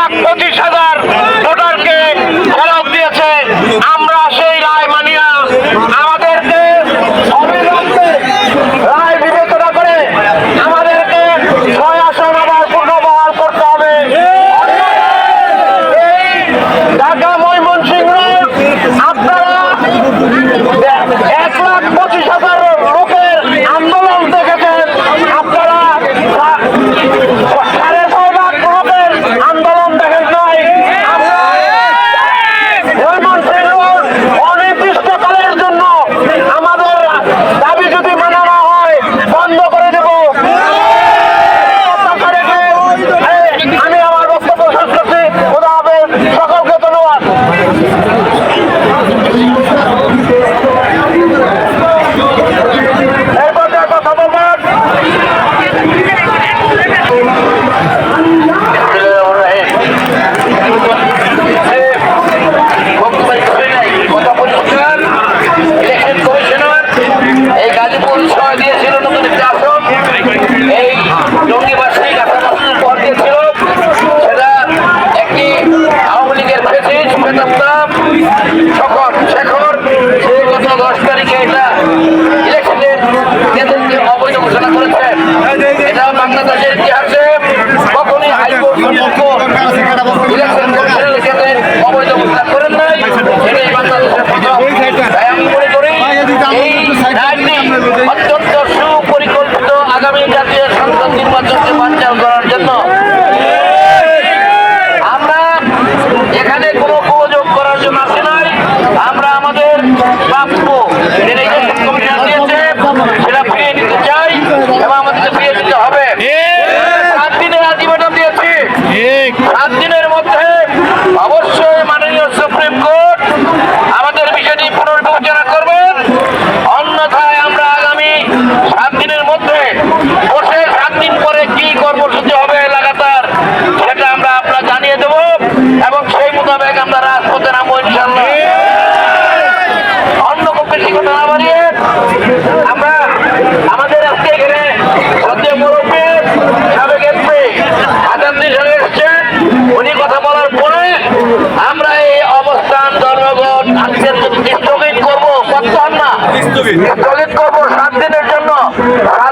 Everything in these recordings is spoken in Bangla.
লাখ পঁচিশ হাজার ভোটারকে ফেরত দিয়েছে। আমরা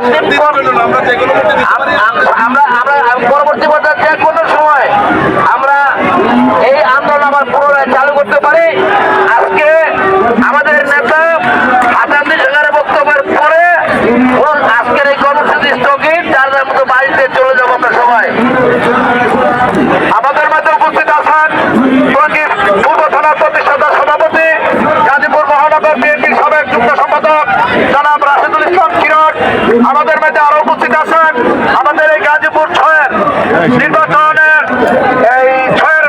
দিন পর আমরা আমরা পরবর্তী পর্যায়ে যে কোনো সময় আমরা এই আন্দোলন আবার পুনরায় চালু করতে পারি। আজকে আমাদের নেতা আজাদি সরকারের বক্তব্যের পরে আজকের এই কর্মসূচি স্থগিত যার যার মতো বাড়িতে চলে যাব আমরা সবাই। আমাদের মধ্যে উপস্থিত আছেন সংগীত পূর্ব থানার প্রতিষ্ঠাতা সভাপতি গাজীপুর মহানগর বিএনপির সাবেক যুগ্ম সম্পাদক জনাব রাশেদুল ইসলাম কিরণ আমাদের মধ্যে আরও উপস্থিত আছেন আমাদের এই গাজীপুর ছয়ের নির্বাচনের এই ছয়ের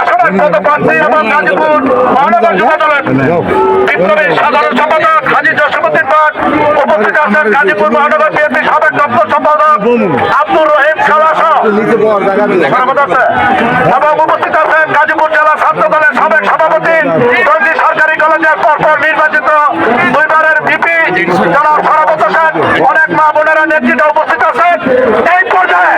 আসনের পদপ্রার্থী এবং গাজীপুর মহানগর সাধারণ সম্পাদক হাজি জসীমুদ্দিন পাট উপস্থিত আছেন গাজীপুর মহানগর বিএনপির সাবেক দপ্তর সম্পাদক আব্দুর রহিম খালাস। এবং উপস্থিত আছেন গাজীপুর জেলা ছাত্র সাবেক সভাপতি টঙ্গী সরকারি কলেজের পরপর নির্বাচিত দুইবারের ভিপি, জনাব সরবত অনেক মা বোনেরা নেতৃত্বে উপস্থিত আছেন। এই পর্যায়ে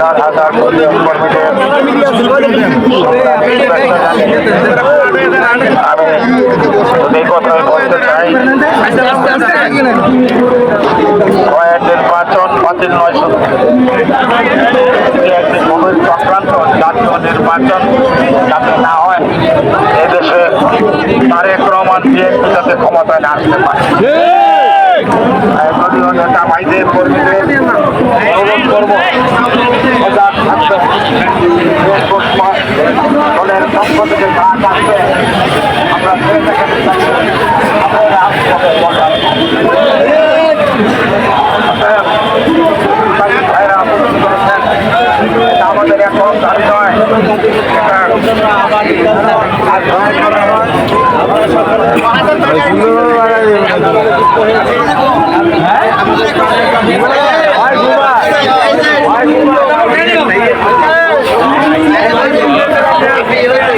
হাজার হাজার আমি কথাই বলতে চাই। কয়েক নির্বাচন বাতিল নয় চক্রান্ত জাতীয় নির্বাচন যাতে না হয় এদেশে তারেক রহমান বিএনপি যাতে ক্ষমতায় না আসতে পারে। নেতা ভাইদের কর্মীদের দলের পক্ষ থেকে তারা কাছে আমরা ধরে থাকেন আমাদের এখন দাবি নয় সুন্দর Gracias.